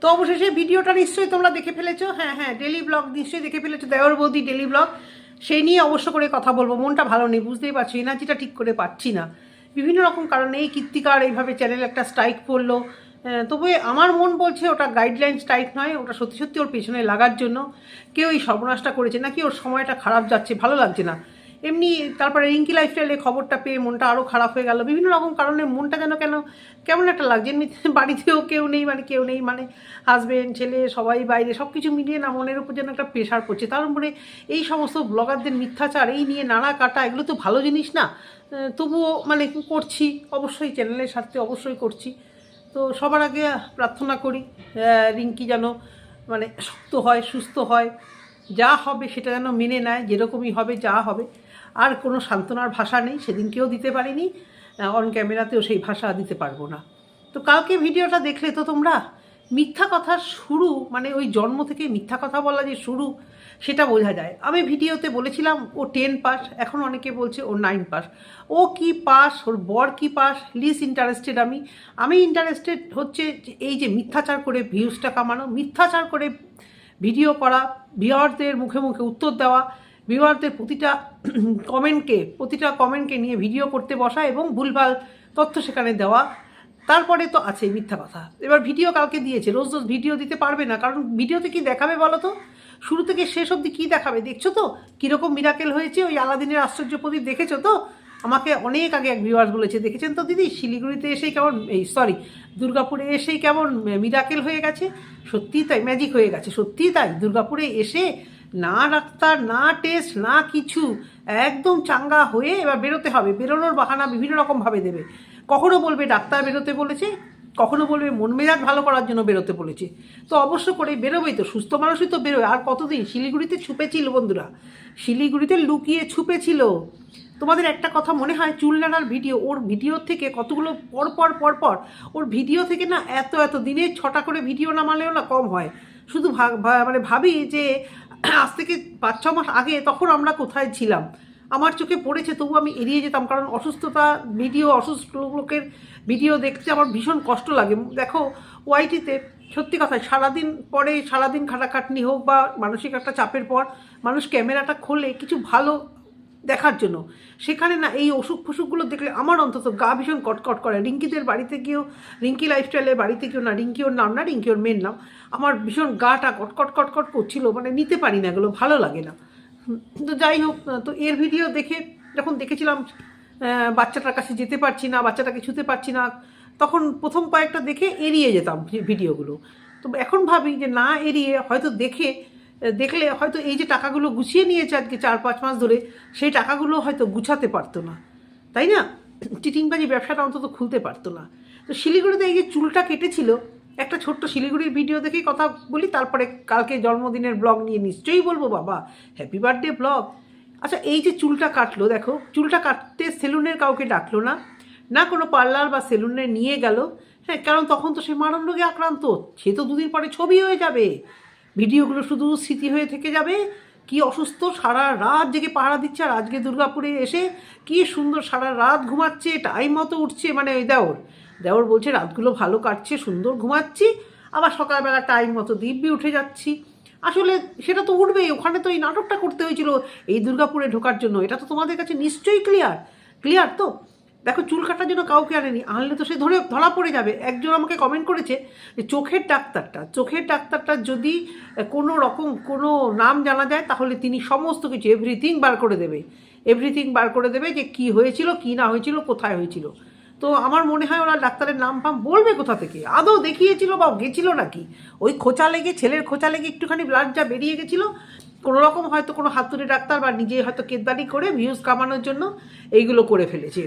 তো অবশেষে ভিডিওটা নিশ্চয়ই তোমরা দেখে ফেলেছো। হ্যাঁ হ্যাঁ ডেলি ব্লগ নিশ্চয়ই দেখে ফেলেছো। দেওয়ার বৌদি ডেলি ব্লগ সেই নিয়ে অবশ্য করে কথা বলব। মনটা ভালো নেই, বুঝতেই পারছি এনার্জিটা ঠিক করে পাচ্ছি না। বিভিন্ন রকম কারণে এই কীর্তিকার এইভাবে চ্যানেলে একটা স্ট্রাইক পড়ল তবে আমার মন বলছে ওটা গাইডলাইন স্ট্রাইক নয়, ওটা সত্যি সত্যি ওর পেছনে লাগার জন্য। কেউ এই সর্বনাশটা করেছে নাকি ওর সময়টা খারাপ যাচ্ছে, ভালো লাগছে না। এমনি তারপরে রিঙ্কি লাইফস্টাইলে খবরটা পেয়ে মনটা আরও খারাপ হয়ে গেল। বিভিন্ন রকম কারণে মনটা যেন কেন, কেমন একটা লাগছে? এমনি বাড়িতেও কেউ নেই মানে কেউ নেই মানে হাজবেন্ড ছেলে, সবাই, বাইরে সব কিছু মিলিয়ে না মনের উপর যেন একটা প্রেশার পড়ছে। তার উপরে এই সমস্ত ব্লগারদের মিথ্যাচার, এই নিয়ে নাড়া কাটা, এগুলো তো ভালো জিনিস না। তবুও মানে করছি, অবশ্যই চ্যানেলের স্বার্থে অবশ্যই করছি। তো সবার আগে প্রার্থনা করি রিঙ্কি যেন মানে শক্ত হয়, সুস্থ হয়। যা হবে সেটা যেন মেনে নেয়, যেরকমই হবে, যা হবে। আর কোনো সান্ত্বনার ভাষা নেই, সেদিনকেও দিতে পারিনি অন ক্যামেরাতেও সেই ভাষা দিতে পারব না। তো কালকে ভিডিওটা দেখলে তো তোমরা মিথ্যা কথার শুরু মানে ওই জন্ম থেকে মিথ্যা কথা বলা যে শুরু, সেটা বোঝা যায়। আমি ভিডিওতে বলেছিলাম, ও টেন পাস, এখন অনেকে বলছে ও নাইন পাস। ও কি পাস, ওর বর কি পাস লিস ইন্টারেস্টেড আমি। আমি ইন্টারেস্টেড হচ্ছে এই যে মিথ্যাচার করে ভিউজটা কামানো, মিথ্যাচার করে ভিডিও করা ভিওয়ারদের মুখে মুখে উত্তর দেওয়া ভিওয়ারদের প্রতিটা কমেন্টকে প্রতিটা কমেন্টকে নিয়ে ভিডিও করতে বসা এবং ভুলভাল তথ্য সেখানে দেওয়া, তারপরে তো আছে মিথ্যা কথা। এবার ভিডিও কালকে দিয়েছে, রোজ রোজ ভিডিও দিতে পারবে না, কারণ ভিডিওতে কি দেখাবে বলো তো? শুরু থেকে শেষ অবধি কী দেখাবে দেখছ তো? কীরকম মিরাকেল হয়েছে? ওই আলাদিনের আশ্চর্য প্রদীপ দেখেছ তো? আমাকে অনেক আগে এক ভিউয়ার্স বলেছে, দেখেছেন তো দিদি? শিলিগুড়িতে এসেই কেমন, এই সরি দুর্গাপুরে এসেই কেমন মিরাকেল হয়ে গেছে? সত্যিই তাই ম্যাজিক হয়ে গেছে, সত্যিই তাই। দুর্গাপুরে এসে না ডাক্তার, না টেস্ট না কিছু, একদম চাঙ্গা হয়ে এবার বেরোতে হবে। বেরোনোর বাহানা বিভিন্ন রকমভাবে দেবে। কখনো বলবে ডাক্তার বেরোতে বলেছে, কখনো বলবে মন মেজাজ ভালো করার জন্য বেরোতে বলেছে। তো অবশ্য করে বেরোবেই তো, সুস্থ মানুষই তো বেরোয়। আর কতদিন? শিলিগুড়িতে ছুপেছিল বন্ধুরা। শিলিগুড়িতে লুকিয়ে ছুপেছিল। তোমাদের একটা কথা মনে হয় চুল নাড়ার ভিডিও, ওর ভিডিও থেকে কতগুলো পর পর পর পর, ওর ভিডিও থেকে না এত এত দিনে ছটা করে ভিডিও নামালেও না কম হয়। শুধু মানে ভাবি যে আজ থেকে পাঁচ, ছ মাস আগে তখন আমরা কোথায় ছিলাম? আমার চোখে পড়েছে তবু আমি এড়িয়ে যেতাম, কারণ অসুস্থতা, ভিডিও, অসুস্থ লোকের ভিডিও দেখতে আমার ভীষণ কষ্ট লাগে। দেখো, ওয়াইটিতে সত্যি কথা সারাদিন পরে সারাদিন খাটাখাটনি হোক বা মানসিক একটা চাপের পর মানুষ ক্যামেরাটা খোলে কিছু ভালো দেখার জন্য। সেখানে না এই অসুখ ফসুখগুলো দেখলে আমার অন্তত গা ভীষণ কটকট করে। রিঙ্কিদের বাড়িতে গিয়েও, রিঙ্কি লাইফস্টাইলের বাড়িতে গিয়েও না, রিঙ্কি ওর নাম না, রিঙ্কি ওর মেন নাম। আমার ভীষণ গাটা কটকট কটকট করছিল মানে নিতে পারি না এগুলো, ভালো লাগে না। তো যাই হোক তো এর ভিডিও দেখে যখন দেখেছিলাম বাচ্চাটার কাছে যেতে পারছি না, বাচ্চাটাকে ছুতে পারছি না, তখন প্রথম কয়েকটা দেখে এড়িয়ে যেতাম ভিডিওগুলো তো এখন ভাবি যে না এড়িয়ে হয়তো দেখে, দেখলে হয়তো এই যে টাকাগুলো গুছিয়ে নিয়েছে আজকে চার পাঁচ মাস ধরে, সেই টাকাগুলো হয়তো গুছাতে পারতো না। তাই না? চিটিংবাজি ব্যবসাটা অন্তত খুলতে পারতো না। তো শিলিগুড়িতে এই যে চুলটা কেটেছিল একটা ছোট্ট শিলিগুড়ির ভিডিও দেখেই কথা বলি, তারপরে কালকে জন্মদিনের ব্লগ নিয়ে নিশ্চয়ই বলব, বাবা। হ্যাপি বার্থডে ব্লগ আচ্ছা এই যে চুলটা কাটলো, দেখো, চুলটা কাটতে সেলুনের কাউকে ডাকলো না না কোনো পার্লার বা সেলুনে নিয়ে গেল। হ্যাঁ কারণ তখন তো সে মারণ রোগে আক্রান্ত, সে তো দুদিন পরে ছবি হয়ে যাবে। ভিডিওগুলো শুধু স্মৃতি হয়ে থেকে যাবে। কি অসুস্থ, সারা রাত জেগে পাহারা দিচ্ছে, আর আজকে দুর্গাপুরে এসে কি সুন্দর সারা রাত ঘুমাচ্ছে টাইম মতো উঠছে মানে ওই দেওর। দেওর বলছে, রাতগুলো ভালো কাটছে, সুন্দর ঘুমাচ্ছি, আবার সকালবেলা টাইম মতো দিব্যি উঠে যাচ্ছি। আসলে সেটা তো উঠবেই, ওখানে তো এই নাটকটা করতে হয়েছিল, এই দুর্গাপুরে ঢোকার জন্য। এটা তো তোমাদের কাছে নিশ্চয়ই ক্লিয়ার ক্লিয়ার তো? দেখো, চুল কাটার জন্য কাউকে আনেনি, আনলে তো সে ধরে, ধরা পড়ে যাবে। একজন আমাকে কমেন্ট করেছে যে, চোখের ডাক্তারটা চোখের ডাক্তারটা যদি কোনো রকম কোনো নাম জানা যায়, তাহলে তিনি সমস্ত কিছু এভরিথিং বার করে দেবে। এভরিথিং বার করে দেবে যে, কি হয়েছিল, কি না হয়েছিল, কোথায় হয়েছিল। তো আমার মনে হয় ওরা ডাক্তারের নাম ফাম বলবে কোথা থেকে? আদৌ দেখিয়েছিল বা গেছিল নাকি? ওই খোঁচা লেগে, ছেলের খোঁচা লেগে একটুখানি ব্লাড যা বেরিয়ে গেছিল, কোনো রকম হয়তো কোনো হাতুড়ি ডাক্তার বা নিজে হয়তো কেদারি করে ভিউজ কামানোর জন্য এইগুলো করে ফেলেছে।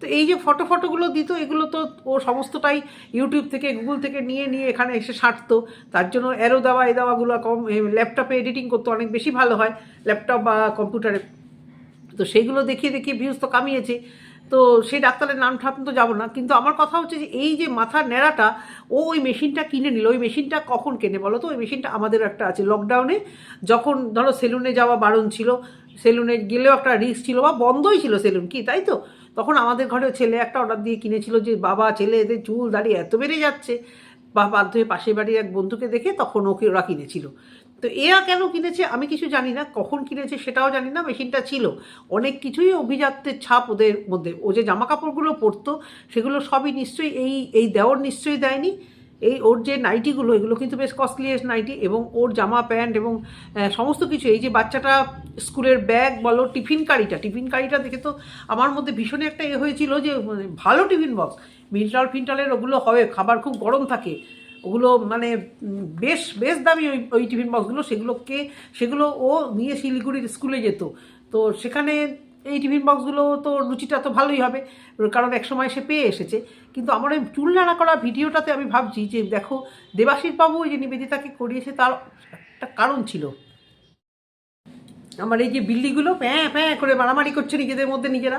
তো এই যে ফটো ফটোগুলো দিত, এগুলো তো ও সমস্তটাই ইউটিউব থেকে গুগল থেকে নিয়ে নিয়ে এখানে এসে সারতো। তার জন্য অ্যারো দেওয়া, এ দেওয়াগুলো কম ল্যাপটপে এডিটিং করতে, অনেক বেশি ভালো হয় ল্যাপটপ বা কম্পিউটারে তো সেইগুলো দেখিয়ে দেখিয়ে ভিউজ তো কামিয়েছে। তো সেই ডাক্তারের নাম ঠাম তো যাব না। কিন্তু আমার কথা হচ্ছে যে এই যে মাথার ন্যাড়াটা, ও ওই মেশিনটা কিনে নিল। ওই মেশিনটা কখন কেনে বলো তো? ওই মেশিনটা আমাদের একটা আছে লকডাউনে যখন ধরো সেলুনে যাওয়া বারণ ছিল সেলুনে গেলেও একটা রিস্ক ছিল বা বন্ধই ছিল সেলুন কি তাই তো? তখন আমাদের ঘরে ছেলে একটা অর্ডার দিয়ে কিনেছিল যে, বাবা, ছেলে, এদের চুল দাড়ি এত বেড়ে যাচ্ছে। বা বাধ্য হয়ে পাশের বাড়ির এক বন্ধুকে দেখে তখন ওকে ওরা কিনেছিল। তো এরা কেন কিনেছে আমি কিছু জানি না, কখন কিনেছে সেটাও জানি না, মেশিনটা ছিল। অনেক কিছুই অভিজাত্যের ছাপ ওদের মধ্যে। ও যে জামা কাপড়গুলো পরতো, সেগুলো সবই নিশ্চয়ই এই এই দেওয়ার নিশ্চয়ই দেয়নি। এই ওর যে নাইটিগুলো, এগুলো কিন্তু বেশ কস্টলিয়েস্ট নাইটি এবং ওর জামা, প্যান্ট এবং সমস্ত কিছু। এই যে বাচ্চাটা স্কুলের ব্যাগ বলো, টিফিন কারিটা টিফিন কারিটা দেখে তো আমার মধ্যে ভীষণ একটা এ হয়েছিল যে মানে ভালো টিফিন বক্স। মিন্টাল ফিন্টালের ওগুলো হবে খাবার খুব গরম থাকে। ওগুলো মানে বেশ বেশ দামি ওই ওই টিফিন বক্সগুলো, সেগুলোকে, সেগুলো ও নিয়ে শিলিগুড়ির স্কুলে যেত। তো সেখানে এই টিফিন বক্সগুলো তো, রুচিটা তো ভালোই হবে, কারণ এক সময় সে পেয়ে এসেছে। কিন্তু আমার ওই চুল নাড়া করা ভিডিওটাতে আমি ভাবছি যে, দেখো দেবাশিস বাবু ওই যে নিবেদিতাকে করিয়েছে, তার একটা কারণ ছিল। আমার এই যে বিল্লিগুলো প্যাঁ প্যাঁ করে মারামারি করছে নিজেদের মধ্যে নিজেরা।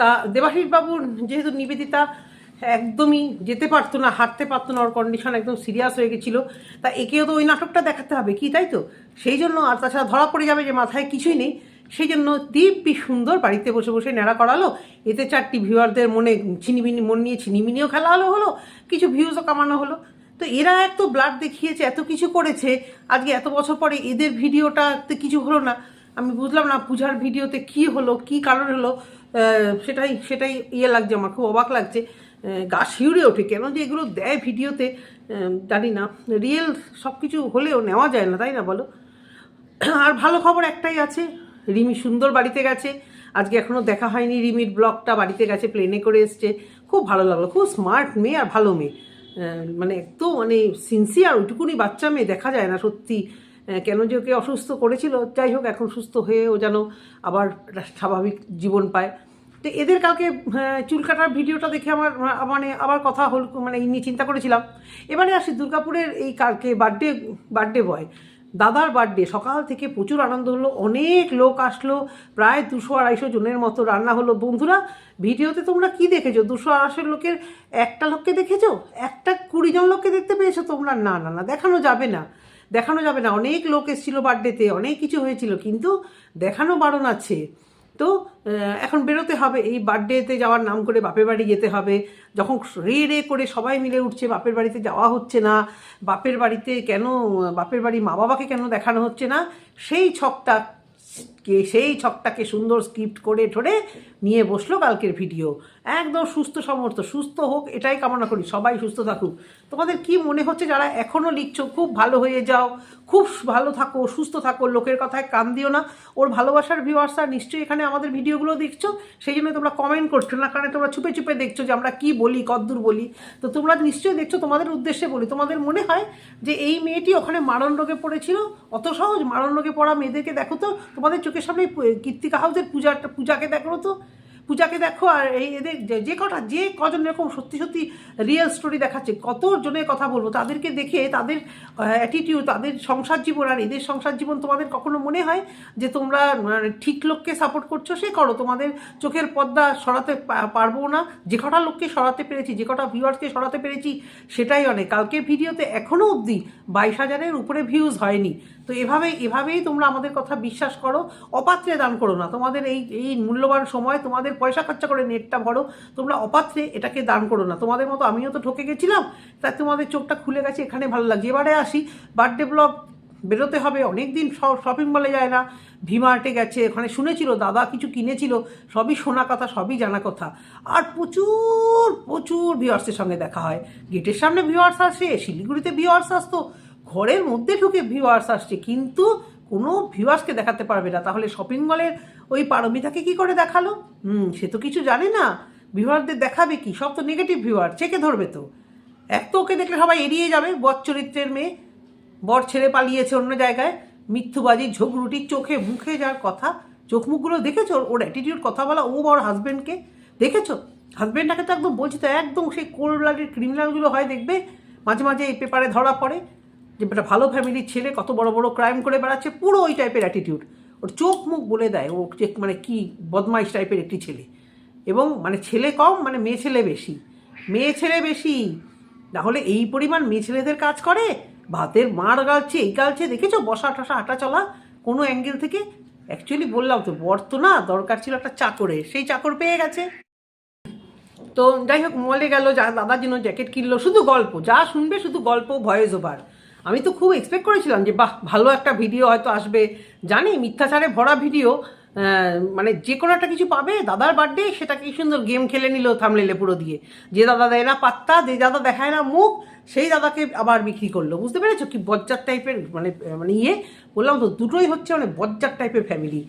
তা দেবাশিস বাবুর যেহেতু নিবেদিতা একদমই যেতে পারতো না, হাঁটতে পারতো না, ওর কন্ডিশন একদম সিরিয়াস হয়ে গেছিল। তা একেও তো ওই নাটকটা দেখাতে হবে কি, তাই তো? সেই জন্য আর তাছাড়া ধরা পড়ে যাবে যে মাথায় কিছুই নেই। সেই জন্য দিব্যি সুন্দর বাড়িতে বসে বসে নেড়া করালো। এতে চারটি ভিউয়ারদের মনে ছিনিমিনি, মন নিয়ে ছিনিমিনিও খেলা হলো হলো, কিছু ভিউজও কামানো হলো। তো এরা এত ব্লাড দেখিয়েছে, এত কিছু করেছে, আজকে এত বছর পরে এদের ভিডিওটাতে কিছু হলো না। আমি বুঝলাম না পূজার ভিডিওতে কি হলো, কি কারণ হলো সেটাই সেটাই ইয়ে লাগছে আমার, খুব অবাক লাগছে। গা শিউরে ওঠে। কেন যে এগুলো দেয় ভিডিওতে জানি না। রিয়েল সব কিছু হলেও নেওয়া যায় না, তাই না বলো? আর ভালো খবর একটাই আছে, রিমি সুন্দর বাড়িতে গেছে। আজকে এখনও দেখা হয়নি রিমির ব্লগটা, বাড়িতে গেছে প্লেনে করে এসছে। খুব ভালো লাগল, খুব স্মার্ট মেয়ে আর ভালো মেয়ে। মানে একটু মানে সিনসিয়ার ওইটুকুনি বাচ্চা মেয়ে দেখা যায় না সত্যি। কেন যে ওকে অসুস্থ করেছিল, যাই হোক, এখন সুস্থ হয়ে ও যেন আবার স্বাভাবিক জীবন পায়। তো এদের কালকে চুল কাটার ভিডিওটা দেখে আমার মানে আবার কথা হল মানে এই নিয়ে চিন্তা করেছিলাম। এবারে আসি দুর্গাপুরের এই কালকে বার্থডে বার্থডে বয় দাদার বার্থডে সকাল থেকে প্রচুর আনন্দ হলো, অনেক লোক আসলো, প্রায় দুশো আড়াইশো জনের মতো রান্না হলো। বন্ধুরা, ভিডিওতে তোমরা কি দেখেছ? দুশো আড়াইশো লোকের একটা লোককে দেখেছ? একটা কুড়ি জন লোককে দেখতে পেয়েছ তোমরা? না না না, দেখানো যাবে না। দেখানো যাবে না। অনেক লোক এসেছিল বার্থডেতে অনেক কিছু হয়েছিল, কিন্তু দেখানো বারণ আছে। তো এখন বেরোতে হবে। এই বার্থডেতে যাওয়ার নাম করে বাপের বাড়ি যেতে হবে। যখন রে রে করে সবাই মিলে উঠছে, বাপের বাড়িতে যাওয়া হচ্ছে না। বাপের বাড়িতে কেন, বাপের বাড়ি মা বাবাকে কেন দেখানো হচ্ছে না? সেই ছকটা কে সেই ছকটাকে সুন্দর স্ক্রিপ্ট করে ঠোরে নিয়ে বসল কালকের ভিডিও। একদম সুস্থ সমর্থ, সুস্থ হোক, এটাই কামনা করি, সবাই সুস্থ থাকুক। তোমাদের কি মনে হচ্ছে যারা এখনও লিখছো, খুব ভালো হয়ে যাও, খুব ভালো থাকো, সুস্থ থাকো, লোকের কথায় কান দিও না। ওর ভালোবাসার ভিউয়ার্সরা নিশ্চয়ই এখানে আমাদের ভিডিওগুলো দেখছ, সেই জন্য তোমরা কমেন্ট করছ না, কারণ তোমরা চুপে চুপে দেখছ যে আমরা কি বলি, কদ্দূর বলি। তো তোমরা নিশ্চয়ই দেখছ, তোমাদের উদ্দেশ্যে বলি, তোমাদের মনে হয় যে এই মেয়েটি ওখানে মারণ রোগে পড়েছিল? অত সহজ মারণ রোগে পড়া মেয়েদেরকে দেখো তো, তোমাদের চোখের সামনে কীর্তিকা হাউসের পূজাটা পূজাকে দেখো তো পূজাকে দেখো আর এই এদের যে- কটা যে কজন এরকম সত্যি সত্যি রিয়েল স্টোরি দেখাচ্ছে কত জনের কথা বলব তাদেরকে দেখে তাদের অ্যাটিটিউড তাদের সংসার জীবন আর এদের সংসার জীবন তোমাদের কখনো মনে হয় যে তোমরা মানে, ঠিক লোককে সাপোর্ট করছ? সে করো তোমাদের চোখের পর্দা সরাতে পারব না যে কটা লোককে সরাতে পেরেছি যে কটা ভিউয়ার্সকে সরাতে পেরেছি সেটাই অনেক। কালকে ভিডিওতে এখনও অবধি বাইশ হাজারের উপরে ভিউজ হয়নি। তো এভাবে এভাবেই তোমরা আমাদের কথা বিশ্বাস করো, অপাত্রে দান করো না। তোমাদের এই এই মূল্যবান সময়, তোমাদের পয়সা খরচা করে নেটটা ভরো, তোমরা অপাত্রে এটাকে দান করো না। তোমাদের মতো আমিও তো ঠকে গেছিলাম তাই তোমাদের চোখটা খুলে গেছে, এখানে ভালো লাগছে। এবারে আসি বার্থডে ব্লগ বেরোতে হবে অনেক দিন শপিং মলে যায় না ভিমার্টে গেছে, ওখানে শুনেছিল, দাদা কিছু কিনেছিল, সবই শোনা কথা, সবই জানা কথা। আর প্রচুর প্রচুর ভিওয়ার্সের সঙ্গে দেখা হয়। গেটের সামনে ভিওয়ার্স আসে, শিলিগুড়িতে ভিওয়ার্স আসতো ঘরের মধ্যে ঢুকে ভিউয়ার্স আসছে, কিন্তু কোনো ভিউয়ার্সকে দেখাতে পারবে না। তাহলে শপিং মলের ওই পারমিতাকে কি করে দেখাল? হুম, সে তো কিছু জানে না। ভিউয়ারদের দেখাবে কি? সব তো নেগেটিভ ভিউয়ার চেকে ধরবে তো? এক তো ওকে দেখলে সবাই এড়িয়ে যাবে, বর চরিত্রের মেয়ে। বর ছেড়ে পালিয়েছে অন্য জায়গায়। মিথ্যুবাজি, ঝগড়ুটি, চোখে মুখে যার কথা। চোখ মুখগুলো দেখেছ? ওর অ্যাটিটিউড কথা বলা, ও বড় হাজব্যান্ডকে দেখেছ? হাজব্যান্ডটাকে তো একদম বলছি তো, একদম সেই কোল্ড ব্লাডের ক্রিমিনালগুলো হয়, দেখবে? মাঝে মাঝে এই পেপারে ধরা পড়ে। যে একটা ভালো ফ্যামিলির ছেলে কত বড় বড় ক্রাইম করে বেড়াচ্ছে, পুরো ওই টাইপের অ্যাটিটিউড ওর চোখ মুখ বলে দেয়, ও যে মানে কি বদমাইশ টাইপের একটি ছেলে। এবং মানে ছেলে কম মানে মেয়ে ছেলে বেশি। মেয়ে ছেলে বেশি। তাহলে এই পরিমাণ মেয়ে ছেলেদের কাজ করে? ভাতের মার গালছে, এই গালছে। দেখেছ? বসা টসা হাঁটা চলা। কোনো অ্যাঙ্গেল থেকে অ্যাকচুয়ালি বললাম তো, বর তো না, দরকার ছিল একটা চাকরে। সেই চাকর পেয়ে গেছে। তো যাই হোক মলে গেল, যা দাদার জন্য জ্যাকেট কিনলো। শুধু গল্প, যা শুনবে শুধু গল্প ভয়েস ওভার আমি তো খুব এক্সপেক্ট করেছিলাম যে, বাহ, ভালো একটা ভিডিও হয়তো আসবে। জানি, মিথ্যাচারে ভরা ভিডিও মানে যে কোনো একটা কিছু পাবে, দাদার বার্থডে সেটা কি সুন্দর গেম খেলে নিল থামলেলে পুরো দিয়ে। যে দাদা দেয় না পাত্তা, যে দাদা দেখায় না মুখ, সেই দাদাকে আবার বিক্রি করল। বুঝতে পেরেছ? কি বজ্জার টাইপের মানে মানে ইয়ে বললাম তো, দুটোই হচ্ছে মানে বজ্জার টাইপের ফ্যামিলি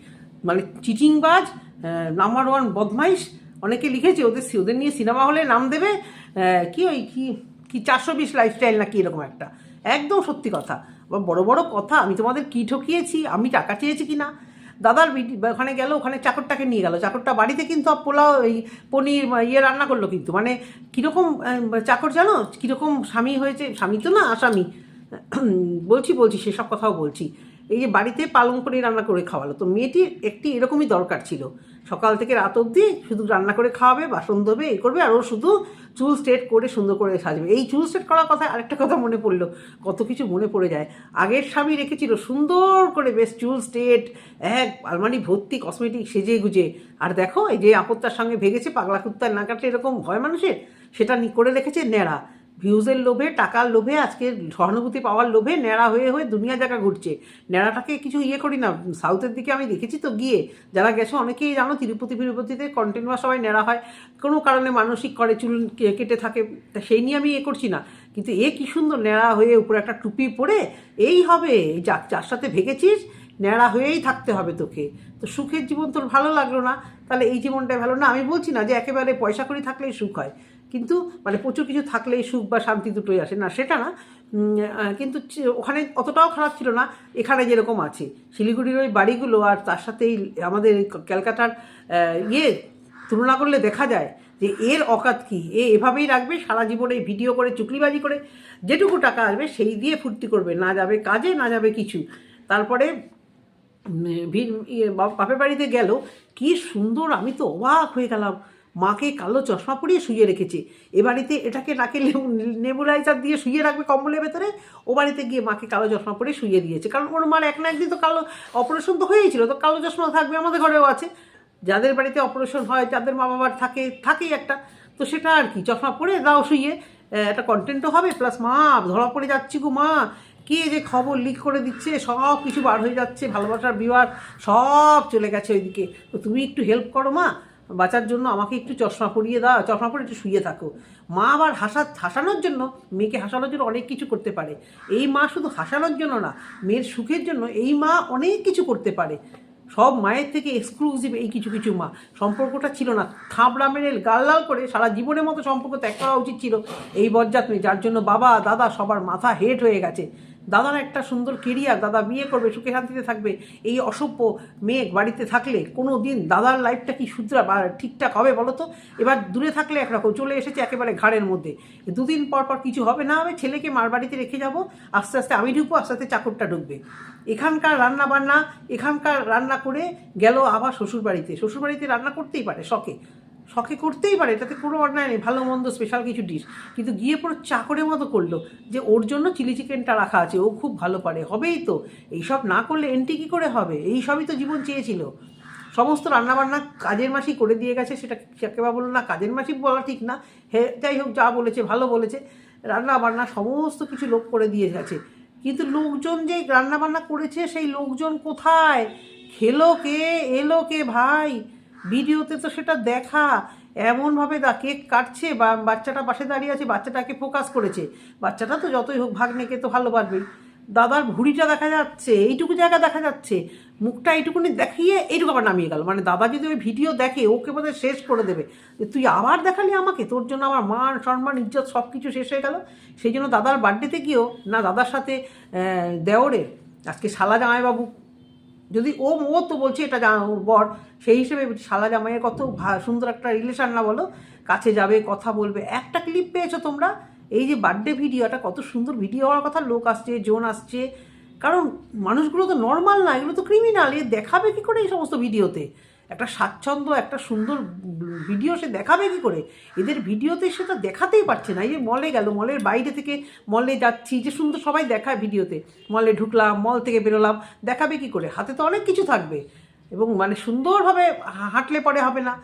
মানে চিটিংবাজ নাম্বার ওয়ান বদমাইশ, অনেকে লিখেছে ওদের ওদের নিয়ে সিনেমা হলে নাম দেবে কি ওই, কি কি চারশো বিশ লাইফস্টাইল না কি এরকম একটা। একদম সত্যি কথা। বড় বড় কথা, আমি তোমাদের কি ঠকিয়েছি, আমি টাকা চেয়েছি কি না দাদার ওখানে গেল, ওখানে চাকরটাকে নিয়ে গেল। চাকরটা বাড়িতে কিন্তু পোলাও, এই পনির ইয়ে রান্না করল কিন্তু। মানে কীরকম চাকর জানো? কীরকম স্বামী হয়েছে? স্বামী তো না, আসামি। বলছি বলছি, সেসব কথাও বলছি। এই যে বাড়িতে পালং করে রান্না করে খাওয়ালো। তো মেয়েটির একটি এরকমই দরকার ছিল। সকাল থেকে রাত অবধি শুধু রান্না করে খাওয়াবে, বাসন ধোবে, এই করবে, আর ও শুধু চুল স্ট্রেট করে সুন্দর করে সাজবে। এই চুল স্ট্রেট করার কথা আরেকটা কথা মনে পড়ল। কত কিছু মনে পড়ে যায়। আগের স্বামী রেখেছিল সুন্দর করে বেশ চুল স্ট্রেট এক আলমারি ভর্তি কসমেটিক সেজে গুজে। আর দেখো, এই যে আপত্তার সঙ্গে ভেগেছে, পাগলা কুত্তার না কাটলে এরকম ভয় মানুষের, সেটা করে রেখেছে ন্যাড়া। ভিউজের লোভে, টাকার লোভে, আজকে সহানুভূতি পাওয়ার লোভে ন্যাড়া হয়ে হয়ে দুনিয়া জায়গা ঘুরছে। ন্যাড়াটাকে কিছু ইয়ে করি না। সাউথের দিকে আমি দেখেছি তো গিয়ে, যারা গেছো অনেকেই জানো, তিরুপতি ফিরুপতিতে কন্টেন্ট বা সবাই ন্যাড়া হয়। কোনো কারণে মানসিক করে চুল কেটে থাকে, তা সেই নিয়ে আমি এ করছি না। কিন্তু এ কি সুন্দর ন্যাড়া হয়ে উপরে একটা টুপি পরে, এই হবে যা, যার সাথে ভেগেছিস, ন্যাড়া হয়েই থাকতে হবে তোকে। তো সুখের জীবন তোর ভালো লাগল না, তাহলে এই জীবনটাই ভালো না। আমি বলছি না যে একেবারে পয়সা করি থাকলেই সুখ হয়। কিন্তু মানে প্রচুর কিছু থাকলেই সুখ বা শান্তি দুটোই আসে। না সেটা না। কিন্তু ওখানে অতটাও খারাপ ছিল না। এখানে যেরকম আছে। শিলিগুড়ির ওই বাড়িগুলো আর তার সাথে এই আমাদের ক্যালকাটার ইয়ে তুলনা করলে দেখা যায় যে এর অকাত কি? এ এভাবেই রাখবে সারা জীবনে ভিডিও করে চুকলিবাজি করে যেটুকু টাকা আসবে সেই দিয়ে ফুর্তি করবে। না যাবে কাজে না যাবে কিছু। তারপরে ইয়ে, বাপের বাড়িতে গেল। কি সুন্দর আমি তো অবাক হয়ে গেলাম। মাকে কালো চশমা পরিয়ে শুয়ে রেখেছে। এ বাড়িতে এটাকে নাকে নেবুলাইজার দিয়ে শুয়ে রাখবে কম্বলের ভেতরে। ও বাড়িতে গিয়ে মাকে কালো চশমা পরে শুয়ে দিয়েছে। কারণ ওর মার এক না একদিন তো কালো অপারেশন তো হয়েছিল তো কালো চশমা থাকবে আমাদের ঘরেও আছে। যাদের বাড়িতে অপারেশন হয়, যাদের মা বাবার থাকে, থাকেই একটা। তো সেটা আর কি, চশমা পরে দাও শুয়ে একটা কন্টেন্টও হবে প্লাস মা, ধরা পড়ে যাচ্ছি গো মা। কে যে খবর লিক করে দিচ্ছে, সব কিছু বার হয়ে যাচ্ছে, ভালোবাসার বিবার সব চলে গেছে ওইদিকে। তো তুমি একটু হেল্প করো মা। বাঁচার জন্য আমাকে একটু চশমা পরিয়ে দাও, চশমা পরে একটু শুয়ে থাকো। মা আবার হাসা, হাসানোর জন্য, মেয়েকে হাসানোর জন্য অনেক কিছু করতে পারে। এই মা শুধু হাসানোর জন্য না, মেয়ের সুখের জন্য এই মা অনেক কিছু করতে পারে। সব মায়ের থেকে এক্সক্লুসিভ এই কিছু কিছু মা। সম্পর্কটা ছিল না। থাবড়া মেরে গাল লাল করে সারা জীবনের মতো সম্পর্ক ত্যাগ করা উচিত ছিল। এই বরযাত মেয়ে, যার জন্য বাবা, দাদা সবার মাথা হেট হয়ে গেছে। দাদার একটা সুন্দর কেরিয়ার দাদা বিয়ে করবে, সুখে শান্তিতে থাকবে, এই অসভ্য মেয়ে বাড়িতে থাকলে কোনো দিন দাদার লাইফটা কি শুধরা বা ঠিকঠাক হবে বলো তো এবার দূরে থাকলে একরকম, চলে এসেছে একেবারে ঘাড়ের মধ্যে। দুদিন পর পর কিছু হবে না হবে, ছেলেকে মার বাড়িতে রেখে যাব, আস্তে আস্তে আমি ঢুকবো, আস্তে আস্তে চাকরটা ঢুকবে। এখানকার রান্না বান্না, এখানকার রান্না করে গেল আবার শ্বশুর বাড়িতে শ্বশুর বাড়িতে রান্না করতেই পারে, শখে। শখে করতেই পারে, এটাতে কোনো অন্যায় নেই, ভালো মন্দ স্পেশাল কিছু ডিশ কিন্তু গিয়ে পুরো চাকরের মতো করল যে ওর জন্য চিলি চিকেনটা রাখা আছে, ও খুব ভালো পারে, হবেই তো। এইসব না করলে এন্ট্রি কী করে হবে? এই সবই তো জীবন চেয়েছিল। সমস্ত রান্নাবান্না কাজের মাসি করে দিয়ে গেছে, সেটা কেবা বলল না, কাজের মাসি বলা ঠিক না। হে, যাই হোক, যা বলেছে, ভালো বলেছে। রান্না বান্না সমস্ত কিছু লোক করে দিয়ে গেছে। কিন্তু লোকজন যে রান্নাবান্না করেছে, সেই লোকজন কোথায়? খেলো কে? এলো কে ভাই? ভিডিওতে তো সেটা দেখা এমনভাবে দা কেক কাটছে বা বাচ্চাটা পাশে দাঁড়িয়ে আছে বাচ্চাটাকে ফোকাস করেছে। বাচ্চাটা তো যতই হোক ভাগ্নেকে তো ভালোবাসবেই দাদার ভুঁড়িটা দেখা যাচ্ছে এইটুকু জায়গা দেখা যাচ্ছে। মুখটা এইটুকুনি দেখিয়ে এইটুকু আবার নামিয়ে গেল। মানে দাদা যদি ওই ভিডিও দেখে ওকে বোধহয় শেষ করে দেবে। যে তুই আবার দেখালি আমাকে তোর জন্য আমার মান সম্মান ইজ্জত সব কিছু শেষ হয়ে গেল। সেই জন্য দাদার বার্থডেতে গিয়েও না দাদার সাথে আহ, দেওরের আজকে শালা জামাইবাবু যদি ও ও তো বলছে এটা বর, সেই হিসেবে শালা জামাইয়ের কত সুন্দর একটা রিলেশান না বলো, কাছে যাবে, কথা বলবে। একটা ক্লিপ পেয়েছ তোমরা? এই যে বার্থডে ভিডিওটা কত সুন্দর ভিডিও হওয়ার কথা, লোক আসছে, জোন আসছে। কারণ মানুষগুলো তো নর্মাল না, এগুলো তো ক্রিমিনাল এ দেখাবে কি করে এই সমস্ত ভিডিওতে একটা স্বাচ্ছন্দ্য, একটা সুন্দর ভিডিও সে দেখাবে কি করে? এদের ভিডিওতে সেটা দেখাতেই পারছে না। এই যে মলে গেল, মলের বাইরে থেকে মলে যাচ্ছি, যে সুন্দর সবাই দেখায় ভিডিওতে। মলে ঢুকলাম, মল থেকে বেরোলাম, দেখাবে কি করে? হাতে তো অনেক কিছু থাকবে। এবং মানে সুন্দরভাবে হাঁটলে পরে হবে না।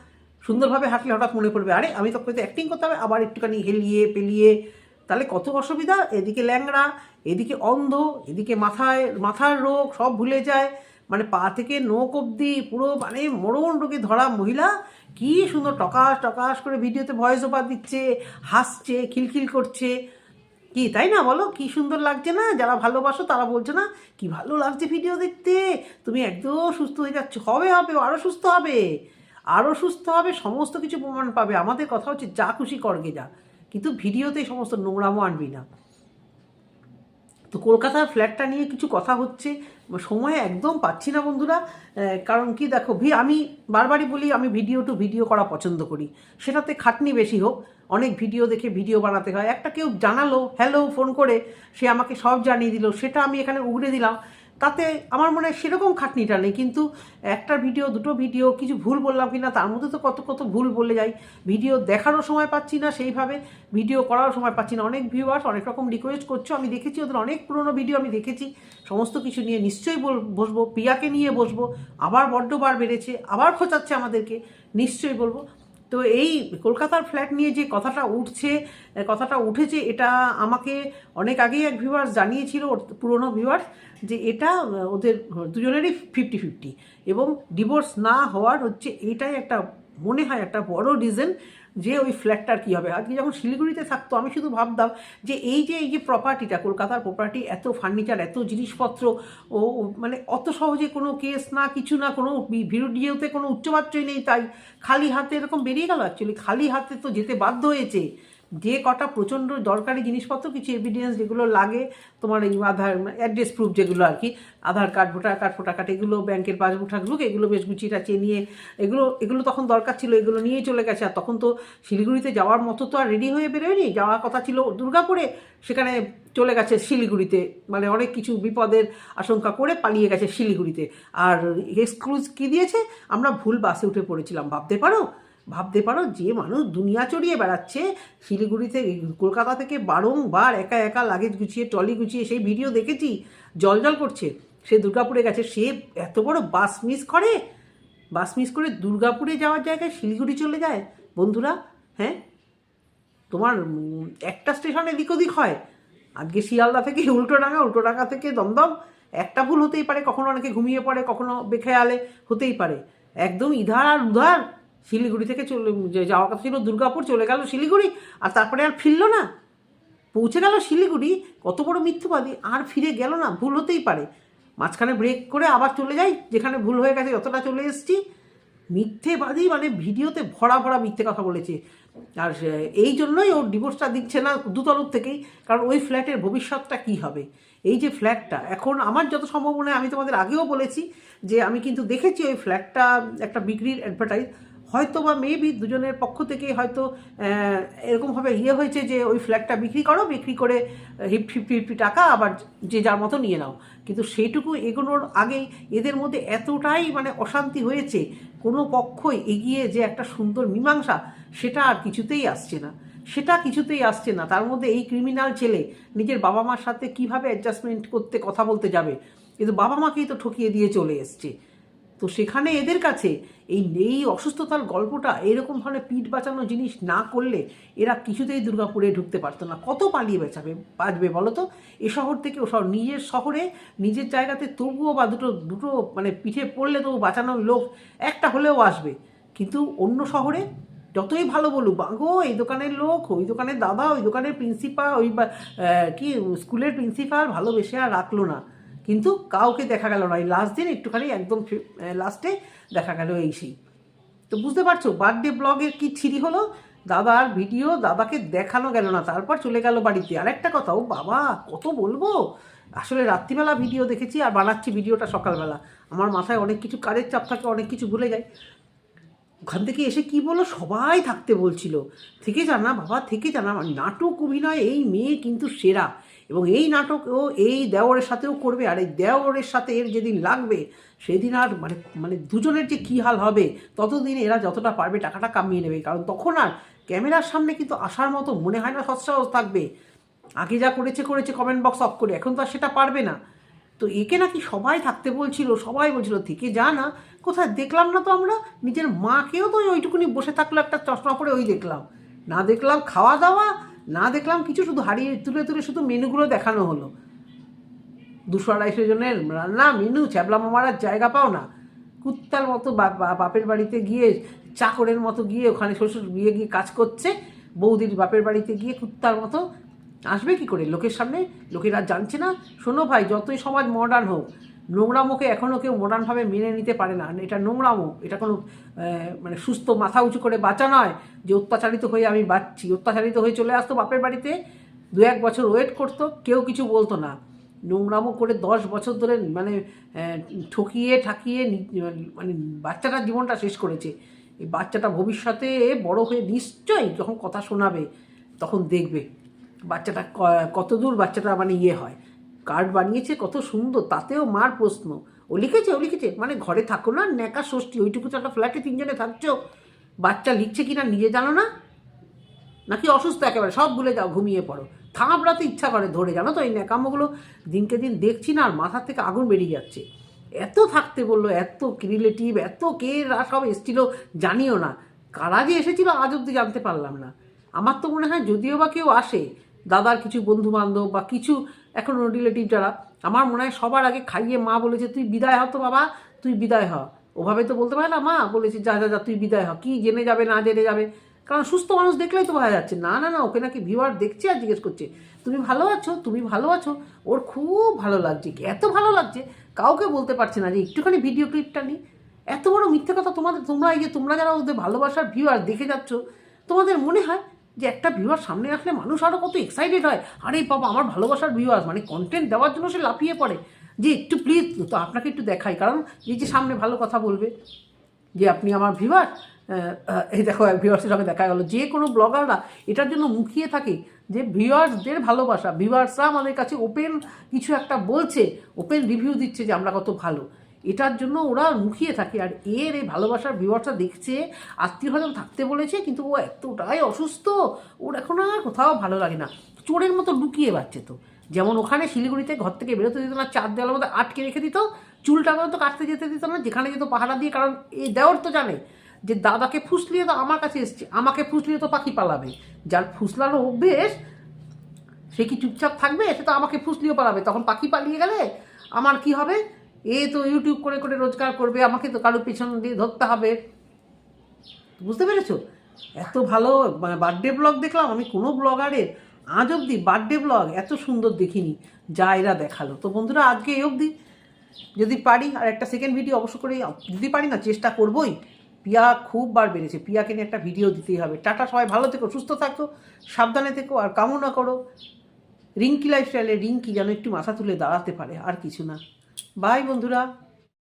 সুন্দরভাবে হাঁটলে হঠাৎ মনে পড়বে, আরে, আমি তো অ্যাক্টিং করতে হবে, আবার একটুখানি হেলিয়ে পেলিয়ে। তাহলে কত অসুবিধা? এদিকে ল্যাংড়া, এদিকে অন্ধ, এদিকে মাথায়, মাথার রোগ, সব ভুলে যায়। মানে পা থেকে নোক অবধি পুরো মানে মরণ রোগে ধরা মহিলা, কি সুন্দর টকাস টকাস করে ভিডিওতে ভয়েস ওভার দিচ্ছে, হাসছে, খিলখিল করছে। কি, তাই না বলো? কি সুন্দর লাগছে না? যারা ভালোবাসো তারা বলছে না, কি ভালো লাগছে ভিডিও দেখতে। তুমি একদম সুস্থ হয়ে যাচ্ছ। হবে হবে আরও সুস্থ হবে। আরও সুস্থ হবে, সমস্ত কিছু প্রমাণ পাবে। আমাদের কথা হচ্ছে, যা খুশি করগে যা কিন্তু ভিডিওতে সমস্ত নোংরামো আনবি না। তো কলকাতার ফ্ল্যাটটা নিয়ে কিছু কথা হচ্ছে। সময় একদম পাচ্ছি না বন্ধুরা। কারণ কি দেখো, ভি আমি বারবারই বলি, আমি ভিডিও টু ভিডিও করা পছন্দ করি। সেটাতে খাটনি বেশি হোক, অনেক ভিডিও দেখে ভিডিও বানাতে হয়। একটা কেউ জানালো হ্যালো ফোন করে, সে আমাকে সব জানিয়ে দিল। সেটা আমি এখানে উগড়ে দিলাম। তাতে আমার মনে হয় সেরকম খাটনিটা নেই, কিন্তু একটা ভিডিও, দুটো ভিডিও, কিছু ভুল বললাম কি না তার মধ্যে তো কত কত ভুল বলে যাই। ভিডিও দেখারও সময় পাচ্ছি না সেইভাবে, ভিডিও করারও সময় পাচ্ছি না। অনেক ভিউয়ার্স অনেক রকম রিকোয়েস্ট করছ, আমি দেখেছি ওদের অনেক পুরনো ভিডিও আমি দেখেছি। সমস্ত কিছু নিয়ে নিশ্চয়ই বসবো প্রিয়াকে নিয়ে বসবো, আবার বড্ড বার বেড়েছে, আবার খোঁচাচ্ছে আমাদেরকে, নিশ্চয়ই বলব। তো এই কলকাতার ফ্ল্যাট নিয়ে যে কথাটা উঠছে কথাটা উঠেছে, এটা আমাকে অনেক আগেই এক ভিউয়ার্স জানিয়েছিল পুরনো ভিউয়ার্স যে এটা ওদের দুজনেরই ফিফটি ফিফটি এবং ডিভোর্স না হওয়ার হচ্ছে এটাই একটা, মনে হয় একটা বড় রিজন যে ওই ফ্ল্যাটটার কী হবে? আজকে যখন শিলিগুড়িতে থাকতো, আমি শুধু ভাবতাম যে এই যে এই যে প্রপার্টিটা কলকাতার প্রপার্টি এত ফার্নিচার এত জিনিসপত্র, ও মানে অত সহজে কোনো কেস না, কিছু না, কোনো ভিডিওতে কোনো উচ্চমাত্রই নেই, তাই খালি হাতে এরকম বেরিয়ে গেল অ্যাকচুয়ালি খালি হাতে তো যেতে বাধ্য হয়েছে। যে কটা প্রচণ্ড দরকারি জিনিসপত্র, কিছু এভিডেন্স যেগুলো লাগে, তোমার এই আধার অ্যাড্রেস প্রুফ যেগুলো আর কি, আধার কার্ড ভোটার কার্ড ফোটার কার্ড এগুলো ব্যাংকের পাসবুক ঠাসবুক, এগুলো বেশ গুছিয়ে টাচিয়ে নিয়ে, এগুলো এগুলো তখন দরকার ছিল, এগুলো নিয়েই চলে গেছে, আর তখন তো শিলিগুড়িতে যাওয়ার মতো তো আর রেডি হয়ে বেরোয়নি, যাওয়ার কথা ছিল দুর্গাপুরে, সেখানে চলে গেছে শিলিগুড়িতে মানে অনেক কিছু বিপদের আশঙ্কা করে পালিয়ে গেছে শিলিগুড়িতে, আর এক্সক্লুজ কী দিয়েছে? আমরা ভুল বাসে উঠে পড়েছিলাম, ভাবতে পারো? ভাবতে পারো যে মানুষ দুনিয়া চড়িয়ে বেড়াচ্ছে। শিলিগুড়িতে, কলকাতা থেকে বারংবার একা একা লাগেজ গুছিয়ে ট্রলি গুছিয়ে সেই ভিডিও দেখেছি। জল জল করছে। সে দুর্গাপুরে গেছে। সে এত বড় বাস মিস করে। বাস মিস করে দুর্গাপুরে যাওয়ার জায়গায় শিলিগুড়ি চলে যায়। বন্ধুরা হ্যাঁ? তোমার একটা স্টেশন এদিক ওদিক হয়। আজকে শিয়ালদা থেকে উল্টোডাঙ্গা উল্টোডাঙ্গা থেকে দমদম। একটা ভুল হতেই পারে। কখনো অনেকে ঘুমিয়ে পড়ে, কখনো বেখেয়ালে হতেই পারে। একদম ইধার আর উধার। শিলিগুড়ি থেকে চলে যাওয়ার কথা ছিল, দুর্গাপুর চলে গেল শিলিগুড়ি, আর তারপরে আর ফিরলো না। পৌঁছে গেল শিলিগুড়ি, কত বড় মিথ্যবাদী, আর ফিরে গেল না, ভুল হতেই পারে। মাঝখানে ব্রেক করে আবার চলে যাই, যেখানে ভুল হয়ে গেছে যতটা চলে এসেছি। মিথ্যেবাদী মানে ভিডিওতে ভরা ভরা মিথ্যে কথা বলেছে। আর এই জন্যই ওর ডিভোর্সটা দিচ্ছে না দুতরফ থেকেই, কারণ ওই ফ্ল্যাটের ভবিষ্যৎটা কী হবে? এই যে ফ্ল্যাটটা, এখন আমার যত সম্ভব মনে আমি তোমাদের আগেও বলেছি যে, আমি কিন্তু দেখেছি ওই ফ্ল্যাটটা একটা বিক্রির অ্যাডভার্টাইজ হয়তো বা মেবি দুজনের পক্ষ থেকে হয়তো এরকমভাবে ইয়ে হয়েছে যে ওই ফ্ল্যাটটা বিক্রি করো, বিক্রি করে ফিফটি ফিফটি টাকা আবার যে যার মতো নিয়ে নাও। কিন্তু সেইটুকু এগোনোর আগেই এদের মধ্যে এতটাই মানে অশান্তি হয়েছে, কোনো পক্ষই এগিয়ে যে একটা সুন্দর মীমাংসা, সেটা আর কিছুতেই আসছে না। সেটা কিছুতেই আসছে না। তার মধ্যে এই ক্রিমিনাল ছেলে, নিজের বাবা মার সাথে কীভাবে অ্যাডজাস্টমেন্ট করতে কথা বলতে যাবে? কিন্তু বাবা মাকেই তো ঠকিয়ে দিয়ে চলে এসছে। তো সেখানে এদের কাছে এই এই অসুস্থতার গল্পটা, এরকম ধরনের পিঠ বাঁচানো জিনিস না করলে এরা কিছুতেই দুর্গাপুরে ঢুকতে পারতো না। কত পালিয়ে বেচাবে, বাঁচবে বলো তো? এ শহর থেকে ও শহর, নিজের শহরে, নিজের জায়গাতে তবুও বা দুটো দুটো মানে পিঠে পড়লে তবু বাঁচানোর লোক একটা হলেও আসবে। কিন্তু অন্য শহরে যতই ভালো বলুক বাগো এই দোকানের লোক, ওই দোকানের দাদা, ওই দোকানের প্রিন্সিপাল ওই কি, স্কুলের প্রিন্সিপাল ভালোবেসে আর রাখল না। কিন্তু কাউকে দেখা গেল না। এই লাস্ট দিন একটুখানি একদম লাস্টে দেখা গেল এই সেই। তো বুঝতে পারছ বার্থডে ব্লগের কি ছিরি হলো? দাদার ভিডিও দাদাকে দেখানো গেল না, তারপর চলে গেল বাড়িতে। আর একটা কথা, ও বাবা, কত বলব? আসলে রাত্রিবেলা ভিডিও দেখেছি আর বানাচ্ছি ভিডিওটা সকালবেলা। আমার মাথায় অনেক কিছু, কাজের চাপ থাকে, অনেক কিছু ভুলে যায়। ওখান থেকে এসে কি বলল? সবাই থাকতে বলছিল। থেকে জানা, বাবা, থেকে জানা, নাটক অভিনয়, এই মেয়ে কিন্তু সেরা। এবং এই নাটক ও এই দেওরের সাথেও করবে, আর এই দেওরের সাথে এর যেদিন লাগবে, সেদিন আর মানে মানে দুজনের যে কী হাল হবে, ততদিন এরা যতটা পারবে টাকাটা কামিয়ে নেবে। কারণ তখন আর ক্যামেরার সামনে কিন্তু আসার মতো মনে হয় না সৎসাহস থাকবে। আগে যা করেছে করেছে কমেন্ট বক্স অফ করে, এখন তো আর সেটা পারবে না। তো একে নাকি সবাই থাকতে বলছিল, সবাই বলছিল, থেকে যা না, কোথায় দেখলাম না তো আমরা? নিজের মাকেও তো ওইটুকুনি বসে থাকল একটা চশমা পরে ওই দেখলাম। না দেখলাম, খাওয়া দাওয়া না দেখলাম কিছু শুধু হারিয়ে তুলে তুলে শুধু মেনুগুলো দেখানো হলো। দুশো আড়াইশো জনের রান্না, মেনু, ছ্যাবলা মামার জায়গা পাও না। কুত্তার মতো বাপের বাড়িতে গিয়ে, চাকরের মতো গিয়ে ওখানে শ্বশুর বিয়ে গিয়ে কাজ করছে, বৌদির বাপের বাড়িতে গিয়ে কুত্তার মতো। আসবে কি করে? লোকের সামনে? লোকেরা জানছে না? শোনো ভাই, যতই সমাজ মডার্ন হোক নোংরামোকে এখনও কেউ মডার্নভাবে মেনে নিতে পারে না। এটা নোংরামো এটা কোনো মানে সুস্থ মাথা উঁচু করে বাঁচা নয় যে অত্যাচারিত হয়ে আমি বাঁচছি। অত্যাচারিত হয়ে চলে আসতো বাপের বাড়িতে, দু এক বছর ওয়েট করতো, কেউ কিছু বলতো না। নোংরামো করে দশ বছর ধরে মানে ঠকিয়ে, ঠাকিয়ে মানে বাচ্চাটার জীবনটা শেষ করেছে। এই বাচ্চাটা ভবিষ্যতে বড় হয়ে নিশ্চয়ই যখন কথা শোনাবে, তখন দেখবে বাচ্চাটা কত দূর বাচ্চাটা মানে ইয়ে হয়। কার্ড বানিয়েছে, কত সুন্দর, তাতেও মার প্রশ্ন। ও লিখেছে ও লিখেছে মানে ঘরে থাকো না, ন্যাকা ষষ্ঠী, ওইটুকু তো একটা ফ্ল্যাটে তিনজনে থাকছো। বাচ্চা লিখছে কি না নিজে জানো না? নাকি অসুস্থ একেবারে, সব ভুলে যাও, ঘুমিয়ে পড়ো। থামড়াতে ইচ্ছা করে ধরে, জানো তো এই ন্যাকামোগুলো? দিনকে দিন দেখছি না, আর মাথার থেকে আগুন বেরিয়ে যাচ্ছে। এত থাকতে বলল, এত রিলেটিভ এত কে রা সব এসেছিল, জানিও না। কারা যে এসেছিল, আজ অব্দি জানতে পারলাম না। আমার তো মনে হয়, যদিও বা কেউ আসে, দাদার কিছু বন্ধু বান্ধব বা কিছু এখন রিলেটিভ যারা, আমার মনে হয় সবার আগে খাইয়ে মা বলেছে, তুই বিদায় হ তো বাবা, তুই বিদায় হ। ওভাবে তো বলতে পারে না, মা বলেছে, যা যা যা, তুই বিদায় হ। কি জেনে যাবে, না জেনে যাবে? কারণ সুস্থ মানুষ দেখলেই তো বোঝা যাচ্ছে। না না না, ওকে নাকি ভিউয়ার দেখছে আর জিজ্ঞেস করছে, তুমি ভালো আছো? তুমি ভালো আছো? ওর খুব ভালো লাগছে এত ভালো লাগছে, কাউকে বলতে পারছে না যে, একটুখানি ভিডিও ক্লিপটা নিই এত বড় মিথ্যে কথা তোমাদের, তোমরা এই যে তোমরা যারা ওদের ভালোবাসার ভিউয়ার দেখে যাচ্ছ, তোমাদের মনে হয় যে একটা ভিউয়ার সামনে আসলে মানুষ আরও কত এক্সাইটেড হয়। আরে বাবা, আমার ভালোবাসার ভিউয়ার মানে কন্টেন্ট দেওয়ার জন্য সে লাফিয়ে পড়ে। যে একটু প্লিজ তো আপনাকে একটু দেখাই, কারণ এই যে সামনে ভালো কথা বলবে, যে আপনি আমার ভিউয়ার এই দেখো ভিউয়ার্সের সঙ্গে দেখা গেলো। যে কোনো ব্লগাররা এটার জন্য মুখিয়ে থাকে যে ভিউয়ার্সদের ভালোবাসা ভিউয়ার্সরা আমাদের কাছে ওপেন কিছু একটা বলছে ওপেন রিভিউ দিচ্ছে যে আমরা কত ভালো। এটার জন্য ওরা মুখিয়ে থাকে। আর এর এই ভালোবাসার ভিউয়ার্সরা দেখছে, আত্মীয় স্বজন থাকতে বলেছে, কিন্তু ও এতটাই অসুস্থ, ওর এখন আর কোথাও ভালো লাগে না। চোরের মতো লুকিয়ে বাড়ছে তো। যেমন ওখানে শিলিগুড়িতে ঘর থেকে বেরোতে দিত না, চার দেওয়ালের মধ্যে আটকে রেখে দিত, চুলটা পর্যন্ত কাটতে যেতে দিত না, যেখানে যেত পাহারা দিয়ে, কারণ এই দেওয়ার তো জানে যে দাদাকে ফুসলিয়ে তো আমার কাছে এসছে, আমাকে ফুসলিয়ে তো পাখি পালাবে। যার ফুসলানো অভ্যেস, সে কি চুপচাপ থাকবে? সে তো আমাকে ফুসলিও পালাবে। তখন পাখি পালিয়ে গেলে আমার কি হবে? এ তো ইউটিউব করে করে রোজগার করবে, আমাকে তো কারোর পিছন দিয়ে ধরতে হবে। বুঝতে পেরেছ? এত ভালো মানে বার্থডে ব্লগ দেখলাম, আমি কোনো ব্লগারের আজ অবধি বার্থডে ব্লগ এত সুন্দর দেখিনি, যা এরা দেখাল। তো বন্ধুরা, আজকে এই অবধি। যদি পারি, আর একটা সেকেন্ড ভিডিও অবশ্য করে যদি পারি না, চেষ্টা করবই। পিয়া খুব বার বেড়েছে। পিয়াকে নিয়ে একটা ভিডিও দিতেই হবে। টাটা, সবাই ভালো থেকো, সুস্থ থাকো, সাবধানে থেকো, আর কামনা করো। রিঙ্কি লাইফস্টাইলে রিঙ্কি যেন একটু মাথা তুলে দাঁড়াতে পারে, আর কিছু না। বাই বন্ধুরা।